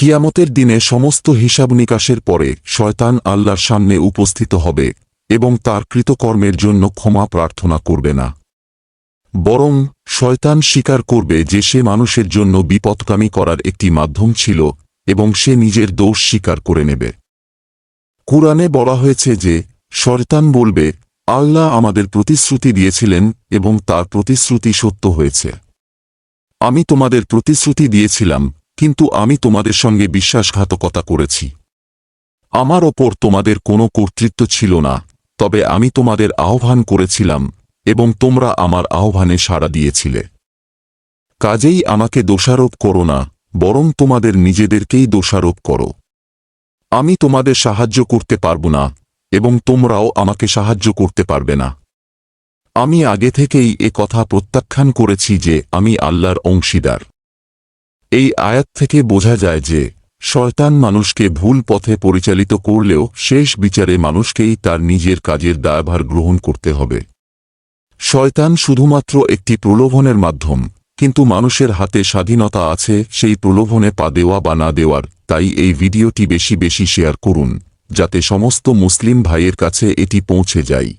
কিয়ামতের দিনে সমস্ত হিসাব নিকাশের পরে শয়তান আল্লাহর সামনে উপস্থিত হবে এবং তার কৃতকর্মের জন্য ক্ষমা প্রার্থনা করবে না। বরং শয়তান স্বীকার করবে যে সে মানুষের জন্য বিপদকামী করার একটি মাধ্যম ছিল এবং সে নিজের দোষ স্বীকার করে নেবে। কুরআনে বলা হয়েছে যে, শয়তান বলবে, আল্লাহ আমাদের প্রতিশ্রুতি দিয়েছিলেন এবং তার প্রতিশ্রুতি সত্য হয়েছে। আমি তোমাদের প্রতিশ্রুতি দিয়েছিলাম কিন্তু আমি তোমাদের সঙ্গে বিশ্বাসঘাতকতা করেছি। আমার ওপর তোমাদের কোনো কর্তৃত্ব ছিল না, তবে আমি তোমাদের আহ্বান করেছিলাম এবং তোমরা আমার আহ্বানে সাড়া দিয়েছিলে। কাজেই আমাকে দোষারোপ করো না, বরং তোমাদের নিজেদেরকেই দোষারোপ করো। আমি তোমাদের সাহায্য করতে পারব না, এবং তোমরাও আমাকে সাহায্য করতে পারবে না। আমি আগে থেকেই এ কথা প্রত্যাখ্যান করেছি যে আমি আল্লাহর অংশীদার। এই আয়াত থেকে বোঝা যায় যে, শয়তান মানুষকে ভুল পথে পরিচালিত করলেও শেষ বিচারে মানুষকেই তার নিজের কাজের দায়ভার গ্রহণ করতে হবে। শয়তান শুধুমাত্র একটি প্রলোভনের মাধ্যম, কিন্তু মানুষের হাতে স্বাধীনতা আছে সেই প্রলোভনে পা দেওয়া বা না দেওয়ার, তাই এই ভিডিওটি বেশি বেশি শেয়ার করুন, যাতে সমস্ত মুসলিম ভাইয়ের কাছে এটি পৌঁছে যায়।